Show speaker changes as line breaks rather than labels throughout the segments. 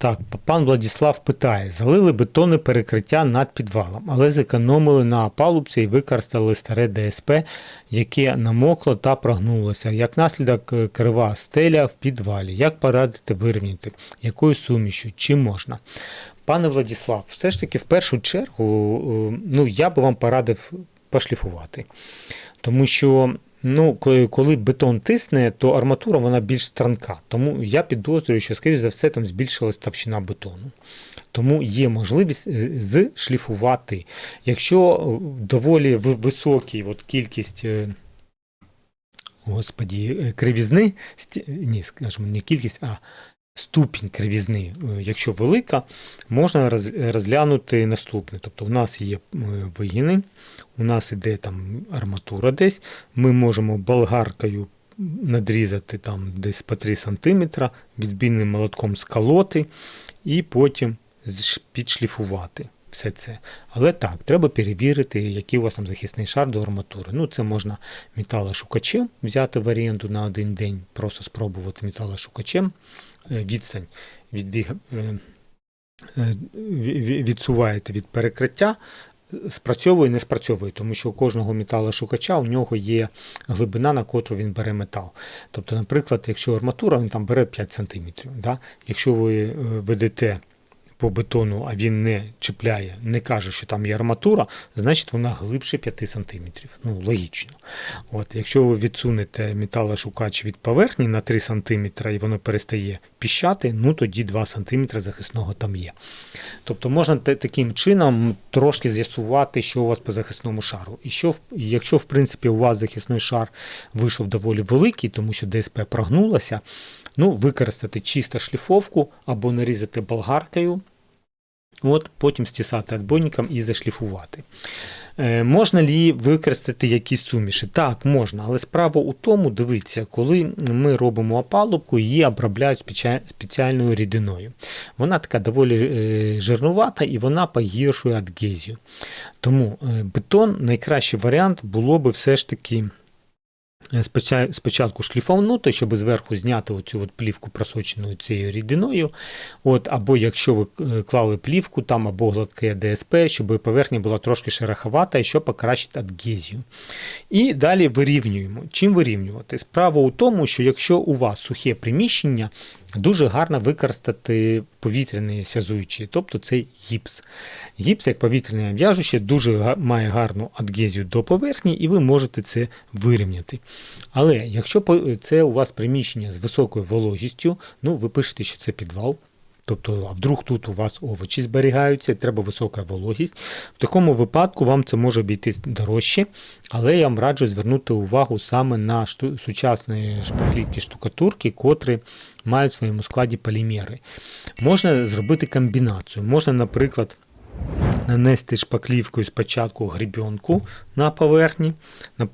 Так, пан Владіслав питає: залили бетонне перекриття над підвалом, але зекономили на палубці і використали старе ДСП, яке намокло та прогнулося. Як наслідок е, крива стеля в підвалі. Як порадити вирівняти? Якою сумішю? Чи можна? Пане Владіслав, все ж таки, в першу чергу, е, ну, я би вам порадив пошліфувати. Тому що ну, коли- бетон тисне, то арматура вона більш странка. Тому я підозрюю, що, скоріш за все, там збільшилась товщина бетону. Тому є можливість е, зшліфувати. Якщо е, доволі ви- високий от кількість. е, Господі, кривізни, ні, скажімо, не кількість, а ступінь кривізни, е, якщо велика, можна розглянути наступне. Тобто, у нас є е, вигини, у нас іде там арматура десь, ми можемо болгаркою надрізати там десь по 3 см, відбійним молотком сколоти і потім підшліфувати. Все це. Але так, треба перевірити, який у вас там захисний шар до арматури. Ну, це можна металошукачем взяти в оренду на один день, просто спробувати металошукачем. Е, Відстань від, е, е, ві- ві- відсуваєте від перекриття, спрацьовує, не спрацьовує, тому що у кожного металошукача у нього є глибина, на котру він бере метал. Тобто, наприклад, якщо арматура, він там бере 5 см. Да? Якщо ви ведете по бетону, а він не чіпляє, не каже, що там є арматура, значить вона глибше 5 см. Ну, логічно. От, якщо ви відсунете металошукач від поверхні на 3 см і воно перестає піщати, ну тоді 2 см захисного там є. Тобто можна та- таким чином трошки з'ясувати, що у вас по захисному шару. І що, якщо, в принципі, у вас захисний шар вийшов доволі великий, тому що ДСП прогнулося, ну, використати чисто шліфовку або нарізати болгаркою, от, потім стісати отбойником і зашліфувати. Е, можна лі використати якісь суміші? Так, можна, але справа у тому, дивіться, коли ми робимо опалубку, її обробляють спеціальною рідиною. Вона така доволі е, жирнувата і вона погіршує адгезію. Тому е, бетон найкращий варіант було би все ж таки. Е, споча- Спочатку шліфовнути, щоб зверху зняти оцю от плівку просочену цією рідиною. От, або якщо ви е, клали плівку там, або гладке ДСП, щоб поверхня була трошки шероховата, і щоб покращити адгезію. І далі вирівнюємо. Чим вирівнювати? Справа у тому, що якщо у вас сухе приміщення, дуже гарно використати повітряний сязуючий, тобто цей гіпс. Гіпс, як повітряне в'яжуще, дуже має гарну адгезію до поверхні, і ви можете це вирівняти. Але якщо це у вас приміщення з високою вологістю, ну ви пишете, що це підвал. Тобто, а вдруг тут у вас овочі зберігаються, треба висока вологість. В такому випадку вам це може обійтись дорожче, але я вам раджу звернути увагу саме на шту- сучасні шпаклівки штукатурки, котрі мають в своєму складі полімери. Можна зробити комбінацію. Можна, наприклад, нанести шпаклівкою спочатку грібінку на поверхні,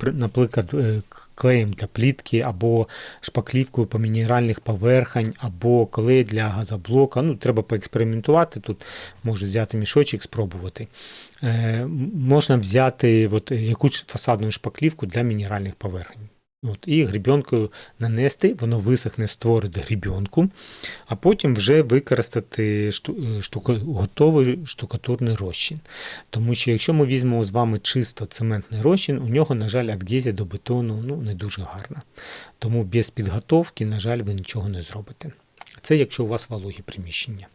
наприклад, е, клеєм для плітки, або шпаклівкою по мінеральних поверхень, або клей для газоблока. Ну, треба поекспериментувати. Тут можна взяти мішочок, спробувати. Е, можна взяти от, якусь фасадну шпаклівку для мінеральних поверхень. От, і грібінкою нанести, воно висохне, створить грібінку, а потім вже використати е, штука, готовий штукатурний розчин. Тому що якщо ми візьмемо з вами чисто цементний розчин, у нього, на жаль, адгезія до бетону ну, не дуже гарна. Тому без підготовки, на жаль, ви нічого не зробите. Це якщо у вас вологі приміщення.